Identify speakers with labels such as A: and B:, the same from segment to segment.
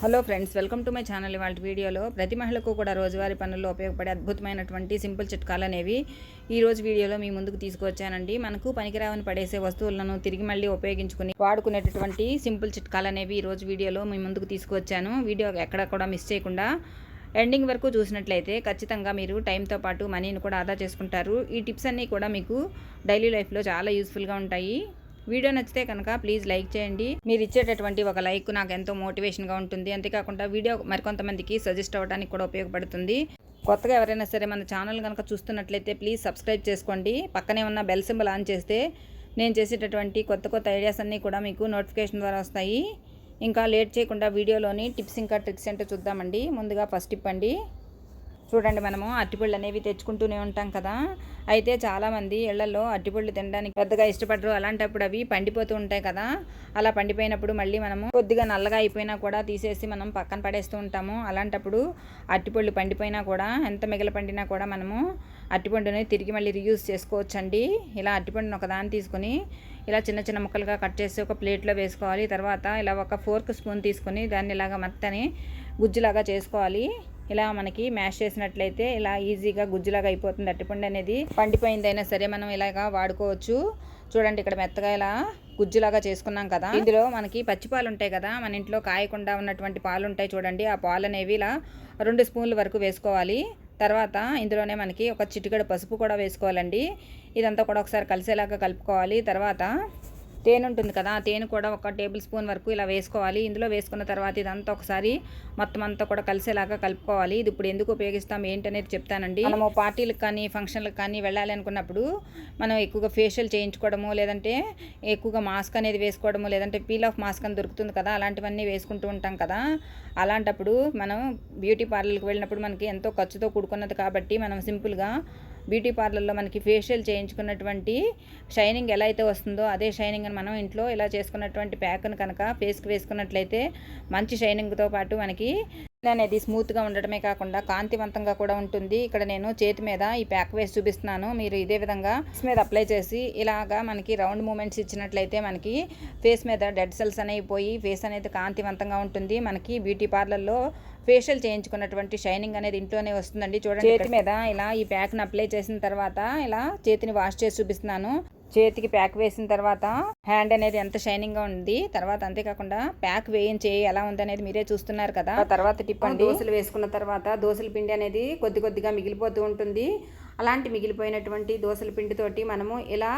A: Hello friends welcome to my channel. ఇవాళ వీడియోలో ప్రతి మహిళకు కూడా రోజువారీ పనుల్లో ఉపయోగపడే అద్భుతమైనటువంటి సింపుల్ చిట్కాలు అనేవి ఈ రోజు వీడియోలో మీ ముందుకు తీసుకొచ్చానండి మనకు పనికిరావని పడేసే వస్తువులను తిరిగి మళ్ళీ ఉపయోగించుకుని వాడుకునేటటువంటి సింపుల్ చిట్కాలు అనేవి ఈ రోజు వీడియోలో మీ ముందుకు తీసుకొచ్చాను వీడియో ఎక్కడ కూడా మిస్ చేయకుండా ఎండింగ్ వరకు చూసినట్లయితే ఖచ్చితంగా మీరు టైంతో పాటు మనీని కూడా ఆదా చేసుకుంటారు. ఈ టిప్స్ అన్నీ కూడా మీకు డైలీ లైఫ్లో చాలా యూస్ఫుల్గా ఉంటాయి. వీడియో నచ్చితే కనుక ప్లీజ్ లైక్ చేయండి. మీరు ఇచ్చేటటువంటి ఒక లైక్ నాకు ఎంతో మోటివేషన్గా ఉంటుంది. అంతేకాకుండా వీడియో మరికొంతమందికి సజెస్ట్ అవ్వడానికి కూడా ఉపయోగపడుతుంది. కొత్తగా ఎవరైనా సరే మన ఛానల్ కనుక చూస్తున్నట్లయితే ప్లీజ్ సబ్స్క్రైబ్ చేసుకోండి. పక్కనే ఉన్న బెల్ సింబల్ ఆన్ చేస్తే నేను చేసేటటువంటి కొత్త కొత్త ఐడియాస్ అన్నీ కూడా మీకు నోటిఫికేషన్ ద్వారా వస్తాయి. ఇంకా లేట్ చేయకుండా వీడియోలోని టిప్స్ ఇంకా ట్రిక్స్ ఏంటో చూద్దామండి. ముందుగా ఫస్ట్ టిప్ అండి. చూడండి మనము అరటిపళ్ళు అనేవి తెచ్చుకుంటూనే ఉంటాం కదా. అయితే చాలామంది ఇళ్ళలో అరటిపళ్ళు తినడానికి పెద్దగా ఇష్టపడరు. అలాంటప్పుడు అవి పండిపోతూ ఉంటాయి కదా. అలా పండిపోయినప్పుడు మళ్ళీ మనము కొద్దిగా నల్లగా అయిపోయినా కూడా తీసేసి మనం పక్కన పడేస్తూ ఉంటాము. అలాంటప్పుడు అరటిపళ్ళు పండిపోయినా కూడా ఎంత మిగిలి పండినా కూడా మనము అరటిపండుని తిరిగి మళ్ళీ రీయూజ్ చేసుకోవచ్చండి. ఇలా అరటిపండుని ఒకదాన్ని తీసుకొని ఇలా చిన్న చిన్న ముక్కలుగా కట్ చేసి ఒక ప్లేట్లో వేసుకోవాలి. తర్వాత ఇలా ఒక ఫోర్క్ స్పూన్ తీసుకొని దాన్ని ఇలాగ మత్తని గుజ్జులాగా చేసుకోవాలి. ఇలా మనకి మ్యాష్ చేసినట్లయితే ఇలా ఈజీగా గుజ్జులాగా అయిపోతుంది. అట్టిపండు అనేది పండిపోయిందైనా సరే మనం ఇలాగా వాడుకోవచ్చు. చూడండి ఇక్కడ మెత్తగా ఇలా గుజ్జులాగా చేసుకున్నాం కదా. ఇందులో మనకి పచ్చి పాలు ఉంటాయి కదా. మన ఇంట్లో కాయకుండా ఉన్నటువంటి పాలు ఉంటాయి చూడండి. ఆ పాలు అనేవి ఇలా రెండు స్పూన్ల వరకు వేసుకోవాలి. తర్వాత ఇందులోనే మనకి ఒక చిటికెడు పసుపు కూడా వేసుకోవాలండి. ఇదంతా కూడా ఒకసారి కలిసేలాగా కలుపుకోవాలి. తర్వాత తేనె ఉంటుంది కదా ఆ తేనె కూడా ఒక టేబుల్ స్పూన్ వరకు ఇలా వేసుకోవాలి. ఇందులో వేసుకున్న తర్వాత ఇదంతా ఒకసారి మొత్తం అంతా కూడా కలిసేలాగా కలుపుకోవాలి. ఇది ఇప్పుడు ఎందుకు ఉపయోగిస్తాం ఏంటనేది చెప్తానండి. మనము పార్టీలకు కానీ ఫంక్షన్లకు కానీ వెళ్ళాలి అనుకున్నప్పుడు మనం ఎక్కువగా ఫేషియల్ చేయించుకోవడము లేదంటే ఎక్కువగా మాస్క్ అనేది వేసుకోవడము లేదంటే పీల్ ఆఫ్ మాస్క్ అని దొరుకుతుంది కదా అలాంటివన్నీ వేసుకుంటూ ఉంటాం కదా. అలాంటప్పుడు మనం బ్యూటీ పార్లర్కి వెళ్ళినప్పుడు మనకి ఎంతో ఖర్చుతో కూడుకున్నది కాబట్టి మనం సింపుల్గా బ్యూటీ పార్లర్లో మనకి ఫేషియల్ చేయించుకున్నటువంటి షైనింగ్ ఎలా అయితే వస్తుందో అదే షైనింగ్ అని మనం ఇంట్లో ఇలా చేసుకున్నటువంటి ప్యాక్ను కనుక ఫేస్కి వేసుకున్నట్లయితే మంచి షైనింగ్తో పాటు మనకి అనేది స్మూత్గా ఉండటమే కాకుండా కాంతివంతంగా కూడా ఉంటుంది. ఇక్కడ నేను చేతి మీద ఈ ప్యాక్ వేసి చూపిస్తున్నాను. మీరు ఇదే విధంగా ఫేస్ మీద అప్లై చేసి ఇలాగా మనకి రౌండ్ మూమెంట్స్ ఇచ్చినట్లయితే మనకి ఫేస్ మీద డెడ్ సెల్స్ అనేవి పోయి ఫేస్ అనేది కాంతివంతంగా ఉంటుంది. మనకి బ్యూటీ పార్లర్లో ఫేషియల్ చేయించుకున్నటువంటి షైనింగ్ అనేది ఇంట్లోనే వస్తుందండి. చూడండి చేతి మీద. ఇలా ఈ ప్యాక్ని అప్లై చేసిన తర్వాత ఇలా చేతిని వాష్ చేసి చూపిస్తున్నాను. చేతికి ప్యాక్ వేసిన తర్వాత హ్యాండ్ అనేది ఎంత షైనింగ్గా ఉంది తర్వాత అంతేకాకుండా ప్యాక్ వేయించి ఎలా ఉంది అనేది మీరే చూస్తున్నారు కదా. తర్వాత టిప్ అండి. దోశలు వేసుకున్న తర్వాత దోశల పిండి అనేది కొద్ది కొద్దిగా మిగిలిపోతూ ఉంటుంది. అలాంటి మిగిలిపోయినటువంటి దోశల పిండితోటి మనము ఇలా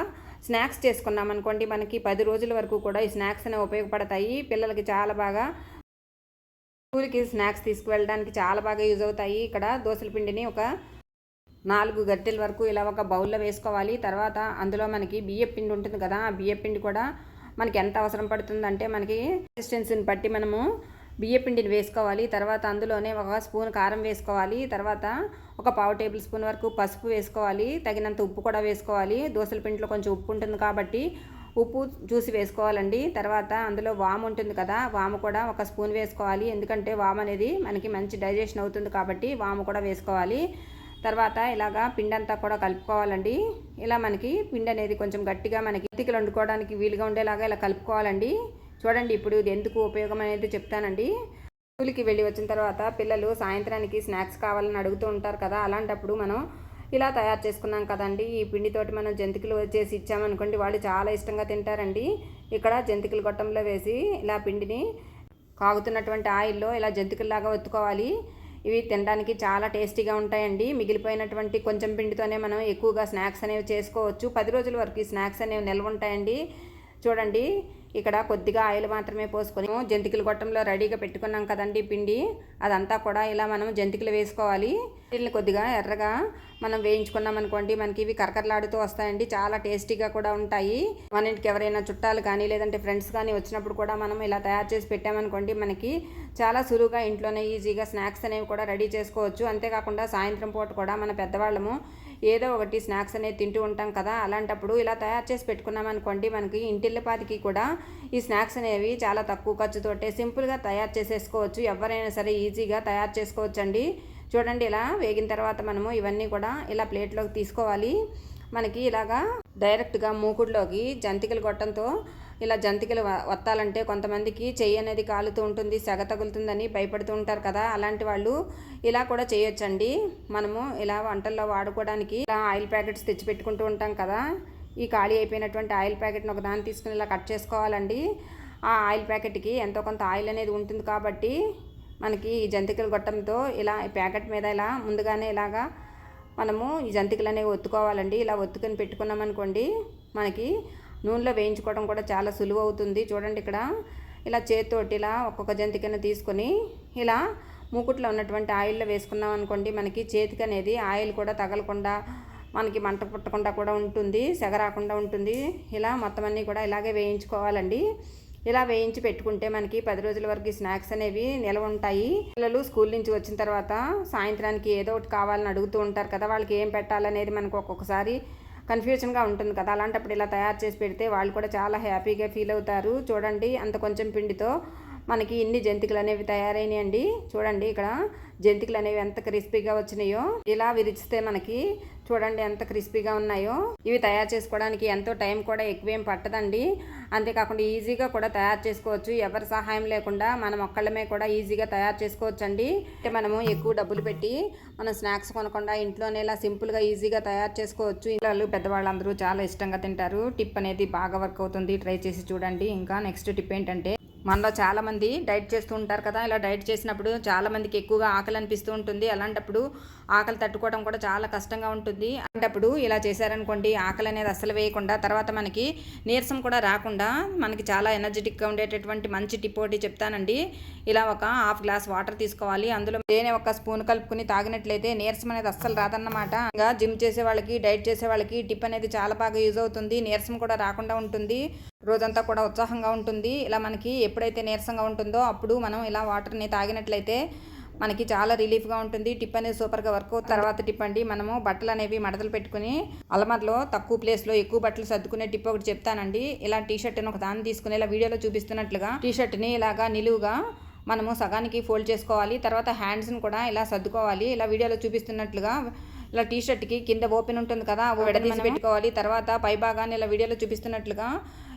A: స్నాక్స్ చేసుకున్నాం అనుకోండి మనకి పది రోజుల వరకు కూడా ఈ స్నాక్స్ అనేవి ఉపయోగపడతాయి. పిల్లలకి చాలా బాగా స్కూల్కి స్నాక్స్ తీసుకువెళ్ళడానికి చాలా బాగా యూజ్ అవుతాయి. ఇక్కడ దోశల పిండిని ఒక నాలుగు గట్టెల వరకు ఇలా ఒక బౌల్లో వేసుకోవాలి. తర్వాత అందులో మనకి బియ్యం పిండి ఉంటుంది కదా ఆ బియ్య పిండి కూడా మనకి ఎంత అవసరం పడుతుందంటే మనకి కన్సిస్టెన్సీని బట్టి మనము బియ్య పిండిని వేసుకోవాలి. తర్వాత అందులోనే ఒక స్పూన్ కారం వేసుకోవాలి. తర్వాత ఒక పావు టేబుల్ స్పూన్ వరకు పసుపు వేసుకోవాలి. తగినంత ఉప్పు కూడా వేసుకోవాలి. దోశల పిండిలో కొంచెం ఉప్పు ఉంటుంది కాబట్టి ఉప్పు చూసి వేసుకోవాలండి. తర్వాత అందులో వాము ఉంటుంది కదా వాము కూడా ఒక స్పూన్ వేసుకోవాలి. ఎందుకంటే వాము అనేది మనకి మంచి డైజెషన్ అవుతుంది కాబట్టి వాము కూడా వేసుకోవాలి. తర్వాత ఇలాగా పిండి అంతా కూడా కలుపుకోవాలండి. ఇలా మనకి పిండి అనేది కొంచెం గట్టిగా మనకి ఇతికలు వండుకోవడానికి వీలుగా ఉండేలాగా ఇలా కలుపుకోవాలండి. చూడండి ఇప్పుడు ఇది ఎందుకు ఉపయోగం అనేది చెప్తానండి. స్కూల్కి వెళ్ళి వచ్చిన తర్వాత పిల్లలు సాయంత్రానికి స్నాక్స్ కావాలని అడుగుతూ ఉంటారు కదా అలాంటప్పుడు మనం ఇలా తయారు చేసుకున్నాం కదండి. ఈ పిండితోటి మనం జంతికలు వచ్చేసి ఇచ్చామనుకోండి వాళ్ళు చాలా ఇష్టంగా తింటారండి. ఇక్కడ జంతికలు గొట్టంలో వేసి ఇలా పిండిని కాగుతున్నటువంటి ఆయిల్లో ఇలా జంతికల్లాగా ఒత్తుకోవాలి. ఇవి తినడానికి చాలా టేస్టీగా ఉంటాయండి. మిగిలిపోయినటువంటి కొంచెం పిండితోనే మనం ఎక్కువగా స్నాక్స్ అనేవి చేసుకోవచ్చు. పది రోజుల వరకు ఈ స్నాక్స్ అనేవి నిల్వ ఉంటాయండి. చూడండి ఇక్కడ కొద్దిగా ఆయిల్ మాత్రమే పోసుకొని జంతికల గొట్టంలో రెడీగా పెట్టుకున్నాం కదండి పిండి. అదంతా కూడా ఇలా మనం జంతికలు వేసుకోవాలి. వీటిని కొద్దిగా ఎర్రగా మనం వేయించుకున్నాం అనుకోండి మనకి ఇవి కరకరలాడుతూ వస్తాయండి. చాలా టేస్టీగా కూడా ఉంటాయి. మన ఇంటికి ఎవరైనా చుట్టాలు కానీ లేదంటే ఫ్రెండ్స్ కానీ వచ్చినప్పుడు కూడా మనం ఇలా తయారు చేసి పెట్టామనుకోండి మనకి చాలా సులువుగా ఇంట్లోనే ఈజీగా స్నాక్స్ అనేవి కూడా రెడీ చేసుకోవచ్చు. అంతేకాకుండా సాయంత్రం పూట కూడా మన పెద్దవాళ్ళము ఏదో ఒకటి స్నాక్స్ అనేది తింటూ ఉంటాం కదా. అలాంటప్పుడు ఇలా తయారు చేసి పెట్టుకున్నాం అనుకోండి మనకి ఇంటిల్లపాతికి కూడా ఈ స్నాక్స్ అనేవి చాలా తక్కువ ఖర్చుతోటే సింపుల్గా తయారు చేసేసుకోవచ్చు. ఎవరైనా సరే ఈజీగా తయారు చేసుకోవచ్చండి. చూడండి ఇలా వేగిన తర్వాత మనము ఇవన్నీ కూడా ఇలా ప్లేట్లోకి తీసుకోవాలి. మనకి ఇలాగా డైరెక్ట్గా మూకుడులోకి జంతికలు గొట్టంతో ఇలా జంతికలు వత్తాలంటే కొంతమందికి చెయ్యి అనేది కాలుతూ ఉంటుంది సెగ తగులుతుందని భయపడుతూ ఉంటారు కదా. అలాంటి వాళ్ళు ఇలా కూడా చేయొచ్చండి. మనము ఇలా వంటల్లో వాడుకోవడానికి ఇలా ఆయిల్ ప్యాకెట్స్ తెచ్చి పెట్టుకుంటూ ఉంటాం కదా. ఈ ఖాళీ అయిపోయినటువంటి ఆయిల్ ప్యాకెట్ని ఒక దాన్ని తీసుకుని ఇలా కట్ చేసుకోవాలండి. ఆ ఆయిల్ ప్యాకెట్కి ఎంతో కొంత ఆయిల్ అనేది ఉంటుంది కాబట్టి మనకి ఈ జంతికల గొట్టంతో ఇలా ఈ ప్యాకెట్ మీద ఇలా ముందుగానే ఇలాగా మనము ఈ జంతికలు అనేవి ఒత్తుకోవాలండి. ఇలా ఒత్తుకొని పెట్టుకున్నామనుకోండి మనకి నూనెలో వేయించుకోవడం కూడా చాలా సులువు అవుతుంది. చూడండి ఇక్కడ ఇలా చేతితోటి ఇలా ఒక్కొక్క జంతికను తీసుకొని ఇలా మూకుట్లో ఉన్నటువంటి ఆయిల్లో వేసుకున్నాం అనుకోండి మనకి చేతికి అనేది ఆయిల్ కూడా తగలకుండా మనకి మంట పుట్టకుండా కూడా ఉంటుంది సెగ రాకుండా ఉంటుంది. ఇలా మొత్తం అన్నీ కూడా ఇలాగే వేయించుకోవాలండి. ఇలా వేయించి పెట్టుకుంటే మనకి పది రోజుల వరకు స్నాక్స్ అనేవి నిల్వ ఉంటాయి. పిల్లలు స్కూల్ నుంచి వచ్చిన తర్వాత సాయంత్రానికి ఏదో ఒకటి కావాలని అడుగుతూ ఉంటారు కదా వాళ్ళకి ఏం పెట్టాలనేది మనకు ఒక్కొక్కసారి కన్ఫ్యూజన్గా ఉంటుంది కదా. అలాంటప్పుడు ఇలా తయారు చేసి పెడితే వాళ్ళు కూడా చాలా హ్యాపీగా ఫీల్ అవుతారు. చూడండి అంత కొంచెం పిండితో మనకి ఇన్ని జంతికలు అనేవి తయారైనాయండి. చూడండి ఇక్కడ జంతికలు అనేవి ఎంత క్రిస్పీగా వచ్చినాయో. ఇలా విరిచితే మనకి చూడండి ఎంత క్రిస్పీగా ఉన్నాయో. ఇవి తయారు చేసుకోవడానికి ఎంతో టైం కూడా ఎక్కువేం పట్టదండి. అంతేకాకుండా ఈజీగా కూడా తయారు చేసుకోవచ్చు. ఎవరి సహాయం లేకుండా మనం ఒక్కళ్ళమే కూడా ఈజీగా తయారు చేసుకోవచ్చు అండి అంటే మనము ఎక్కువ డబ్బులు పెట్టి మనం స్నాక్స్ కొనకుండా ఇంట్లోనే ఇలా సింపుల్గా ఈజీగా తయారు చేసుకోవచ్చు. పిల్లలు పెద్దవాళ్ళందరూ చాలా ఇష్టంగా తింటారు. టిప్ అనేది బాగా వర్క్ అవుతుంది. ట్రై చేసి చూడండి. ఇంకా నెక్స్ట్ టిప్ ఏంటంటే మనలో చాలా మంది డైట్ చేస్తూ ఉంటారు కదా ఇలా డైట్ చేసినప్పుడు చాలామందికి ఎక్కువగా ఆకలి అనిపిస్తూ ఉంటుంది. అలాంటప్పుడు ఆకలి తట్టుకోవడం కూడా చాలా కష్టంగా ఉంటుంది. అలాంటప్పుడు ఇలా చేశారనుకోండి ఆకలి అనేది అస్సలు వేయకుండా తర్వాత మనకి నీరసం కూడా రాకుండా మనకి చాలా ఎనర్జెటిక్గా ఉండేటటువంటి మంచి టిప్ ఒకటి చెప్తానండి. ఇలా ఒక హాఫ్ గ్లాస్ వాటర్ తీసుకోవాలి. అందులో తేనె ఒక స్పూన్ కలుపుకుని తాగినట్లయితే నీరసం అనేది అస్సలు రాదన్నమాట. ఇంకా జిమ్ చేసే వాళ్ళకి డైట్ చేసే వాళ్ళకి టిప్ అనేది చాలా బాగా యూజ్ అవుతుంది. నీరసం కూడా రాకుండా ఉంటుంది. రోజంతా కూడా ఉత్సాహంగా ఉంటుంది. ఇలా మనకి ఎప్పుడైతే నీరసంగా ఉంటుందో అప్పుడు మనం ఇలా వాటర్ని తాగినట్లయితే మనకి చాలా రిలీఫ్గా ఉంటుంది. టిప్ అనేది సూపర్గా వర్క్ తర్వాత టిప్ అండి మనము బట్టలు అనేవి మడతలు పెట్టుకుని అలమర్లో తక్కువ ప్లేస్లో ఎక్కువ బట్టలు సర్దుకునే టిప్ ఒకటి చెప్తానండి. ఇలా టీ షర్ట్ని ఒక దాన్ని తీసుకుని ఇలా వీడియోలో చూపిస్తున్నట్లుగా టీ షర్ట్ని ఇలాగా నిలువుగా మనము సగానికి ఫోల్డ్ చేసుకోవాలి. తర్వాత హ్యాండ్స్ని కూడా ఇలా సర్దుకోవాలి. ఇలా వీడియోలో చూపిస్తున్నట్లుగా ఇలా టీ షర్ట్కి కింద ఓపెన్ ఉంటుంది కదా విడదీసి పెట్టుకోవాలి. తర్వాత పై భాగాన్ని ఇలా వీడియోలో చూపిస్తున్నట్లుగా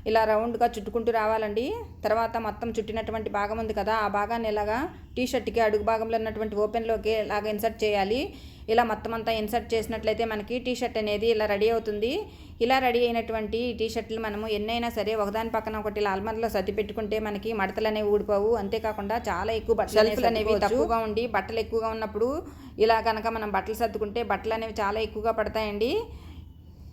A: ఇలా రౌండ్గా చుట్టుకుంటూ రావాలండి. తర్వాత మొత్తం చుట్టినటువంటి భాగం ఉంది కదా ఆ భాగాన్ని ఇలాగా టీ షర్ట్కి అడుగు భాగంలో ఉన్నటువంటి ఓపెన్లోకి ఇలాగ ఇన్సర్ట్ చేయాలి. ఇలా మొత్తం అంతా ఇన్సర్ట్ చేసినట్లయితే మనకి టీ షర్ట్ అనేది ఇలా రెడీ అవుతుంది. ఇలా రెడీ అయినటువంటి టీ షర్ట్లు మనము ఎన్నైనా సరే ఒకదాని పక్కన ఒకటి ఇలా అల్మర్లో సర్ది పెట్టుకుంటే మనకి మడతలు అనేవి ఊడిపోవు. అంతేకాకుండా చాలా ఎక్కువ బట్టలు అనేవి తక్కువగా ఉండి బట్టలు ఎక్కువగా ఉన్నప్పుడు ఇలా కనుక మనం బట్టలు సర్దుకుంటే బట్టలు అనేవి చాలా ఎక్కువగా పడతాయండి.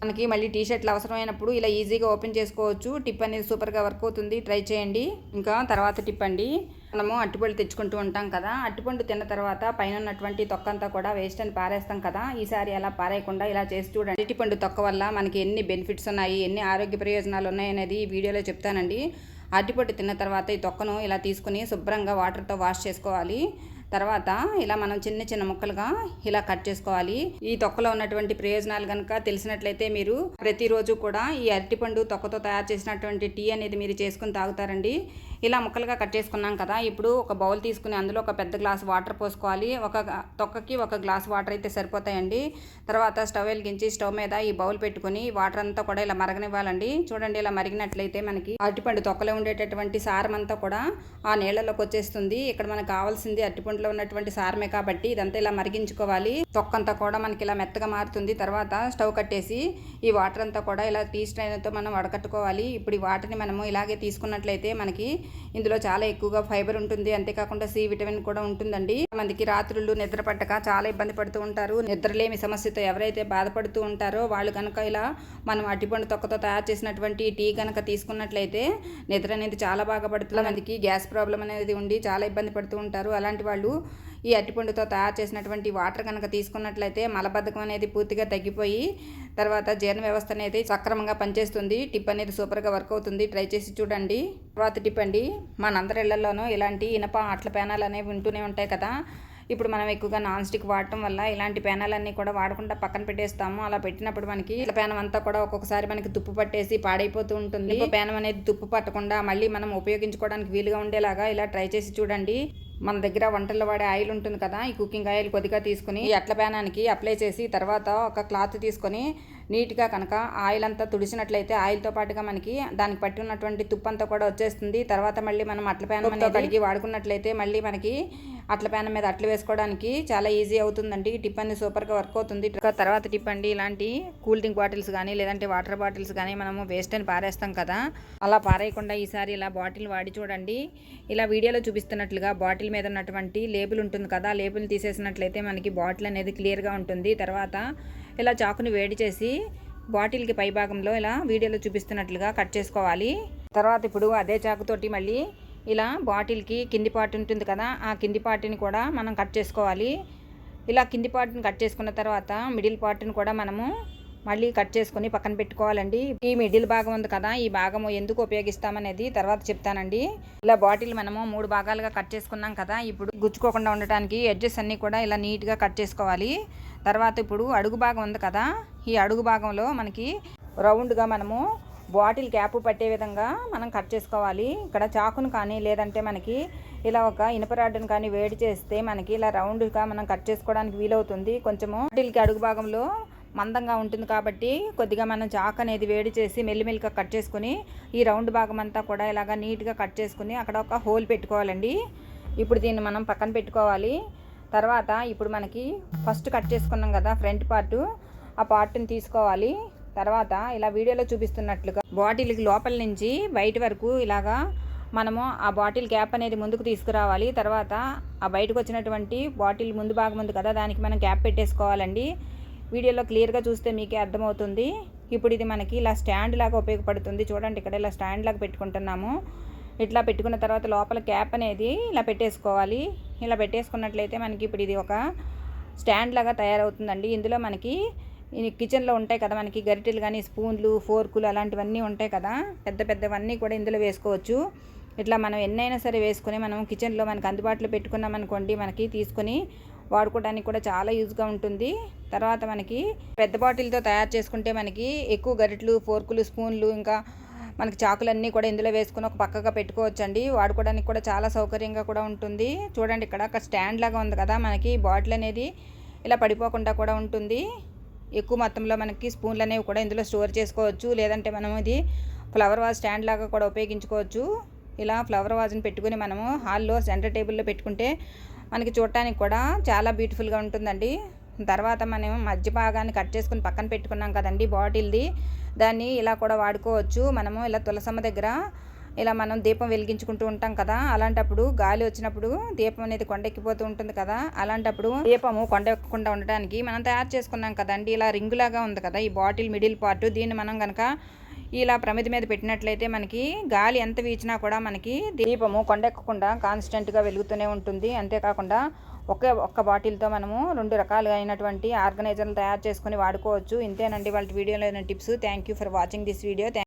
A: మనకి మళ్ళీ టీ షర్ట్లు అవసరమైనప్పుడు ఇలా ఈజీగా ఓపెన్ చేసుకోవచ్చు. టిప్ అనేది సూపర్గా వర్క్ అవుతుంది. ట్రై చేయండి. ఇంకా తర్వాత టిప్ అండి. మనము అట్టిపళ్ళు తెచ్చుకుంటూ ఉంటాం కదా. అట్టిపండు తిన్న తర్వాత పైన ఉన్నటువంటి తొక్క అంతా కూడా వేస్ట్ అని పారేస్తాం కదా. ఈసారి అలా పారేయకుండా ఇలా చేసి చూడండి. అరటిపండు తొక్క వల్ల మనకి ఎన్ని బెనిఫిట్స్ ఉన్నాయి? ఎన్ని ఆరోగ్య ప్రయోజనాలు ఉన్నాయి అనేది ఈ వీడియోలో చెప్తానండి. అరటిపండు తిన్న తర్వాత ఈ తొక్కను ఇలా తీసుకుని శుభ్రంగా వాటర్తో వాష్ చేసుకోవాలి. తర్వాత ఇలా మనం చిన్న చిన్న ముక్కలుగా ఇలా కట్ చేసుకోవాలి. ఈ తొక్కలో ఉన్నటువంటి ప్రయోజనాలు కనుక తెలిసినట్లయితే మీరు ప్రతిరోజు కూడా ఈ అరటిపండు తొక్కతో తయారు చేసినటువంటి టీ అనేది మీరు చేసుకుని తాగుతారండి. ఇలా ముక్కలుగా కట్ చేసుకున్నాం కదా ఇప్పుడు ఒక బౌల్ తీసుకుని అందులో ఒక పెద్ద గ్లాస్ వాటర్ పోసుకోవాలి. ఒక తొక్కకి ఒక గ్లాస్ వాటర్ అయితే సరిపోతాయండి. తర్వాత స్టవ్ వెలిగించి స్టవ్ మీద ఈ బౌల్ పెట్టుకుని వాటర్ అంతా కూడా ఇలా మరగనివ్వాలండి. చూడండి ఇలా మరిగినట్లయితే మనకి అరటిపండు తొక్కలో ఉండేటటువంటి సారం అంతా కూడా ఆ నీళ్ళలోకి వచ్చేస్తుంది. ఇక్కడ మనకు కావాల్సింది అరటిపండులో ఉన్నటువంటి సారమే కాబట్టి ఇదంతా ఇలా మరిగించుకోవాలి. తొక్కంతా కూడా మనకి ఇలా మెత్తగా మారుతుంది. తర్వాత స్టవ్ కట్టేసి ఈ వాటర్ అంతా కూడా ఇలా టీ స్ట్రైన్తో మనం వడకట్టుకోవాలి. ఇప్పుడు ఈ వాటర్ని మనము ఇలాగే తీసుకున్నట్లయితే మనకి ఇందులో చాలా ఎక్కువగా ఫైబర్ ఉంటుంది. అంతేకాకుండా సి విటమిన్ కూడా ఉంటుందండి. మందికి రాత్రులు నిద్ర పట్టక చాలా ఇబ్బంది పడుతూ ఉంటారు. నిద్రలేమి సమస్యతో ఎవరైతే బాధపడుతూ ఉంటారో వాళ్ళు కనుక ఇలా మనం అట్టిపండు తొక్కతో తయారు చేసినటువంటి టీ కనుక తీసుకున్నట్లయితే నిద్ర అనేది చాలా బాగా పడుతుంది. మందికి గ్యాస్ ప్రాబ్లం అనేది ఉండి చాలా ఇబ్బంది పడుతూ ఉంటారు. అలాంటి వాళ్ళు ఈ అరటిపండుతో తయారు చేసినటువంటి వాటర్ కనుక తీసుకున్నట్లయితే మలబద్ధకం అనేది పూర్తిగా తగ్గిపోయి తర్వాత జీర్ణ వ్యవస్థ అనేది సక్రమంగా పనిచేస్తుంది. టిప్ అనేది సూపర్గా వర్క్ అవుతుంది. ట్రై చేసి చూడండి. తర్వాత టిప్ అండి. మనందరి ఇళ్ళలోనూ ఇలాంటి ఇనప ఆటల పేనాలు అనేవి ఉంటూనే ఉంటాయి కదా. ఇప్పుడు మనం ఎక్కువగా నాన్ స్టిక్ వాడటం వల్ల ఇలాంటి పేనాలన్నీ కూడా వాడకుండా పక్కన పెట్టేస్తాము. అలా పెట్టినప్పుడు మనకి ఇలా పేనం అంతా కూడా ఒక్కొక్కసారి మనకి తుప్పు పట్టేసి పాడైపోతూ ఉంటుంది. పేనం అనేది తుప్పు పట్టకుండా మళ్ళీ మనం ఉపయోగించుకోవడానికి వీలుగా ఉండేలాగా ఇలా ట్రై చేసి చూడండి. మన దగ్గర వంటల్లో వాడే ఆయిల్ ఉంటుంది కదా ఈ కుకింగ్ ఆయిల్ కొద్దిగా తీసుకుని ఈ అట్ల పేనానికి అప్లై చేసి తర్వాత ఒక క్లాత్ తీసుకొని నీట్గా కనుక ఆయిల్ అంతా తుడిచినట్లయితే ఆయిల్తో పాటుగా మనకి దానికి పట్టి ఉన్నటువంటి తుప్పు అంతా కూడా వచ్చేస్తుంది. తర్వాత మళ్ళీ మనం అట్ల పేనం కడిగి వాడుకున్నట్లయితే మళ్ళీ మనకి అట్ల పేనం మీద అట్లు వేసుకోవడానికి చాలా ఈజీ అవుతుందండి. ఈ టిప్ అనేది సూపర్గా వర్క్ అవుతుంది. తర్వాత టిప్ అండి ఇలాంటి కూల్ డ్రింక్ బాటిల్స్ కానీ లేదంటే వాటర్ బాటిల్స్ కానీ మనము వేస్ట్ అని పారేస్తాం కదా. అలా పారేయకుండా ఈసారి ఇలా బాటిల్ వాడి చూడండి. ఇలా వీడియోలో చూపిస్తున్నట్లుగా బాటిల్ మీద ఉన్నటువంటి లేబుల్ ఉంటుంది కదా లేబుల్ తీసేసినట్లయితే మనకి బాటిల్ అనేది క్లియర్గా ఉంటుంది. తర్వాత ఇలా చాకుని వేడి చేసి బాటిల్కి పై భాగంలో ఇలా వీడియోలో చూపిస్తున్నట్లుగా కట్ చేసుకోవాలి. తర్వాత ఇప్పుడు అదే చాకుతోటి మళ్ళీ ఇలా బాటిల్కి కింది పార్ట్ ఉంటుంది కదా ఆ కింది పార్ట్ని కూడా మనం కట్ చేసుకోవాలి. ఇలా కింది పార్ట్ని కట్ చేసుకున్న తర్వాత మిడిల్ పార్ట్ని కూడా మనము మళ్ళీ కట్ చేసుకొని పక్కన పెట్టుకోవాలండి. ఈ మిడిల్ భాగం ఉంది కదా ఈ భాగము ఎందుకు ఉపయోగిస్తామనేది తర్వాత చెప్తానండి. ఇలా బాటిల్ మనము మూడు భాగాలుగా కట్ చేసుకున్నాం కదా ఇప్పుడు గుచ్చుకోకుండా ఉండటానికి ఎడ్జెస్ అన్నీ కూడా ఇలా నీట్గా కట్ చేసుకోవాలి. తర్వాత ఇప్పుడు అడుగు భాగం ఉంది కదా ఈ అడుగు భాగంలో మనకి రౌండ్గా మనము బాటిల్ క్యాప్ పట్టే విధంగా మనం కట్ చేసుకోవాలి. ఇక్కడ చాకును కానీ లేదంటే మనకి ఇలా ఒక ఇనుప రాడ్డును కానీ వేడి చేస్తే మనకి ఇలా రౌండ్గా మనం కట్ చేసుకోవడానికి వీలవుతుంది. కొంచెము బాటిల్కి అడుగు భాగంలో మందంగా ఉంటుంది కాబట్టి కొద్దిగా మనం చాక్ అనేది వేడి చేసి మెల్లిమెల్లిగా కట్ చేసుకుని ఈ రౌండ్ భాగం అంతా కూడా ఇలాగా నీట్గా కట్ చేసుకుని అక్కడ ఒక హోల్ పెట్టుకోవాలండి. ఇప్పుడు దీన్ని మనం పక్కన పెట్టుకోవాలి. తర్వాత ఇప్పుడు మనకి ఫస్ట్ కట్ చేసుకున్నాం కదా ఫ్రంట్ పార్ట్. ఆ పార్ట్ని తీసుకోవాలి. తర్వాత ఇలా వీడియోలో చూపిస్తున్నట్లుగా బాటిల్కి లోపల నుంచి బయట వరకు ఇలాగా మనము ఆ బాటిల్ క్యాప్ అనేది ముందుకు తీసుకురావాలి. తర్వాత ఆ బయటకు వచ్చినటువంటి బాటిల్ ముందు భాగం ఉంది కదా దానికి మనం క్యాప్ పెట్టేసుకోవాలండి. వీడియోలో క్లియర్గా చూస్తే మీకే అర్థమవుతుంది. ఇప్పుడు ఇది మనకి ఇలా స్టాండ్ లాగా ఉపయోగపడుతుంది. చూడండి ఇక్కడ ఇలా స్టాండ్ లాగా పెట్టుకుంటున్నాము. ఇట్లా పెట్టుకున్న తర్వాత లోపల క్యాప్ అనేది ఇలా పెట్టేసుకోవాలి. ఇలా పెట్టేసుకున్నట్లయితే మనకి ఇప్పుడు ఇది ఒక స్టాండ్ లాగా తయారవుతుందండి. ఇందులో మనకి కిచెన్లో ఉంటాయి కదా మనకి గరిటెలు కానీ స్పూన్లు ఫోర్కులు అలాంటివన్నీ ఉంటాయి కదా. పెద్ద పెద్దవన్నీ కూడా ఇందులో వేసుకోవచ్చు. ఇట్లా మనం ఎన్నైనా సరే వేసుకొని మనం కిచెన్లో మనకు అందుబాటులో పెట్టుకున్నాం అనుకోండి మనకి తీసుకొని వాడుకోవడానికి కూడా చాలా యూజ్గా ఉంటుంది. తర్వాత మనకి పెద్ద బాటిల్తో తయారు చేసుకుంటే మనకి ఎక్కువ గరిటెలు ఫోర్కులు స్పూన్లు ఇంకా మనకి చాకులన్నీ కూడా ఇందులో వేసుకుని ఒక పక్కగా పెట్టుకోవచ్చండి. వాడుకోవడానికి కూడా చాలా సౌకర్యంగా కూడా ఉంటుంది. చూడండి ఇక్కడ ఒక స్టాండ్ లాగా ఉంది కదా మనకి బాటిల్ అనేది ఇలా పడిపోకుండా కూడా ఉంటుంది. ఎక్కువ మొత్తంలో మనకి స్పూన్లు అనేవి కూడా ఇందులో స్టోర్ చేసుకోవచ్చు. లేదంటే మనం ఇది ఫ్లవర్ వాజ్ స్టాండ్ లాగా కూడా ఉపయోగించుకోవచ్చు. ఇలా ఫ్లవర్ వాజ్ని పెట్టుకుని మనము హాల్లో సెంటర్ టేబుల్లో పెట్టుకుంటే మనకి చూడటానికి కూడా చాలా బ్యూటిఫుల్గా ఉంటుందండి. తర్వాత మనం మధ్య భాగాన్ని కట్ చేసుకుని పక్కన పెట్టుకున్నాం కదండి బాటిల్ది. దాన్ని ఇలా కూడా వాడుకోవచ్చు. మనము ఇలా తులసమ్మ దగ్గర ఇలా మనం దీపం వెలిగించుకుంటూ ఉంటాం కదా అలాంటప్పుడు గాలి వచ్చినప్పుడు దీపం అనేది కొండెక్కిపోతూ ఉంటుంది కదా అలాంటప్పుడు దీపము కొండెక్కకుండా ఉండడానికి మనం తయారు చేసుకున్నాం కదండి. ఇలా రింగులాగా ఉంది కదా ఈ బాటిల్ మిడిల్ పార్ట్. దీన్ని మనం కనుక ఇలా ప్రమిది మీద పెట్టినట్లయితే మనకి గాలి ఎంత వీచినా కూడా మనకి దీపము కొండెక్కకుండా కాన్స్టెంట్గా వెలుగుతూనే ఉంటుంది. అంతేకాకుండా ఒకే ఒక్క బాటిల్తో మనము రెండు రకాలుగా అయినటువంటి ఆర్గనైజర్లు తయారు చేసుకొని వాడుకోవచ్చు. ఇంతేనండి వాళ్ళ వీడియోలో tips. Thank you for watching this video